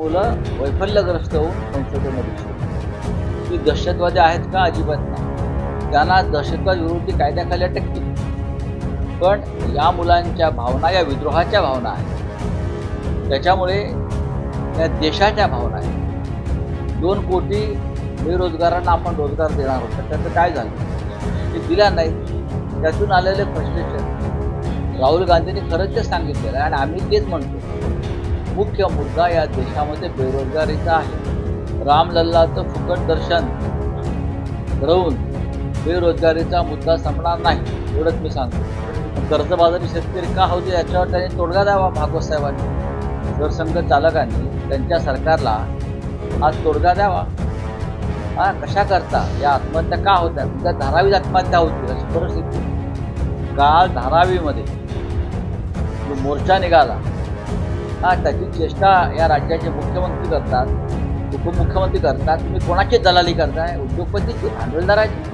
मुलं वैफल्यग्रस्त होऊन संसदेमध्ये शिरतात. दहशतवादी आहेत का? अजिबात नाही. त्यांना दहशतवाद विरोधी कायद्याखाली अटकतील पण या मुलांच्या भावना या विद्रोहाच्या भावना आहेत. त्याच्यामुळे या देशाच्या भावना आहेत. दोन कोटी बेरोजगारांना आपण रोजगार देणार होतो त्याचं काय झालं? ते दिला नाही. त्यातून आलेले फ्रस्ट्रेशन. राहुल गांधींनी खरंच ते सांगितलेलं आहे आणि आम्ही तेच म्हणतो. मुख्य मुद्दा या देशामध्ये बेरोजगारीचा आहे. रामलल्लाचं फुकट दर्शन. घडवून बेरोजगारीचा मुद्दा संपणार नाही एवढंच मी सांगतो. कर्जबाजारी शेतकरी का होते याच्यावर त्यांनी तोडगा द्यावा भागवत साहेबांनी. सरसंघ चालकांनी त्यांच्या सरकारला आज तोडगा द्यावा. हा कशा करता? या आत्महत्या का होत्या? त्या धारावीत आत्महत्या होती अशी परिस्थिती. काल धारावीमध्ये. जो मोर्चा निघाला हा त्याची चेष्टा या राज्याचे मुख्यमंत्री करतात उपमुख्यमंत्री करतात. तुम्ही कोणाची दलाली करताय उद्योगपतीची भांडवलदाराची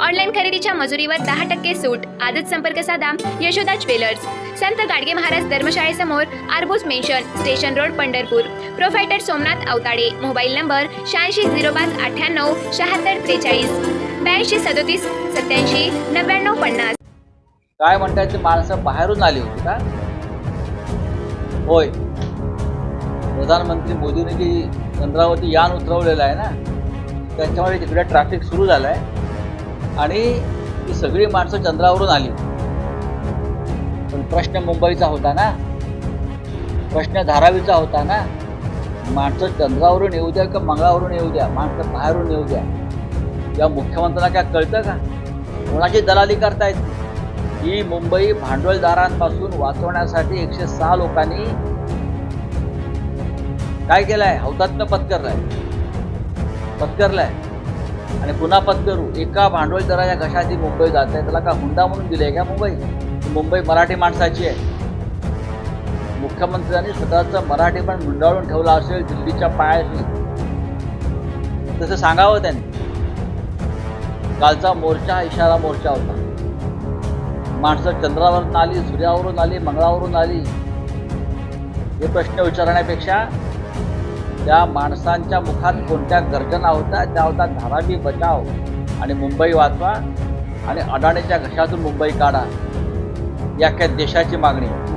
ऑनलाईन खरेदीच्या मजुरीवर दहा टक्के सूट. आजच संपर्क साधा. Yashoda jewellers. Sant Gadge Maharaj धर्मशाळेसमोर Arbuj mansion station road Pandharpur. Proprietor Somnath Awtade. Mobile number शहाऐंशी झिरो पाच अठ्ठ्याण्णव शहात्तर त्रेचाळीस. ब्याऐंशी सदोतीस सत्याऐंशी नव्याण्णव पन्नास. काय म्हणतात माणसं बाहेरून आली होती का? होय. प्रधानमंत्री मोदींनी जी चंद्रावरती यान उतरवलेलं आहे ना त्याच्यामुळे तिकडे ट्रॅफिक सुरू झालं आहे आणि ती सगळी माणसं चंद्रावरून आली. पण प्रश्न मुंबईचा होता ना. प्रश्न धारावीचा होता ना. माणसं चंद्रावरून येऊ द्या का मंगळावरून येऊ द्या? माणसं बाहेरून येऊ द्या. या मुख्यमंत्र्यांना काय कळतं का? कोणाची दलाली करतायत? ही मुंबई भांडवलदारांपासून वाचवण्यासाठी एकशे सहा लोकांनी काय केलंय? हौतात्म्य पत्करलाय. पत्करलाय. आणि पुन्हा पत्करू एका भांडवलदाराच्या घशाची मुंबई जात आहे. त्याला का हुंडा म्हणून दिले का मुंबई? मुंबई मराठी माणसाची आहे. मुख्यमंत्र्यांनी स्वतःचं मराठी पण मुंडाळून ठेवला असेल दिल्लीच्या पायाशी. तसं सांगावं त्यांनी. कालचा मोर्चा हा इशारा मोर्चा होता. माणसं चंद्रावरून आली सूर्यावरून आली मंगळावरून आली. हे प्रश्न विचारण्यापेक्षा त्या माणसांच्या मुखात कोणत्या गर्जना होत्या त्या होत्या धारावी बचाव. आणि मुंबई वाचवा आणि अडाणीच्या घशातून मुंबई काढा. या अख्ख्या देशाची मागणी.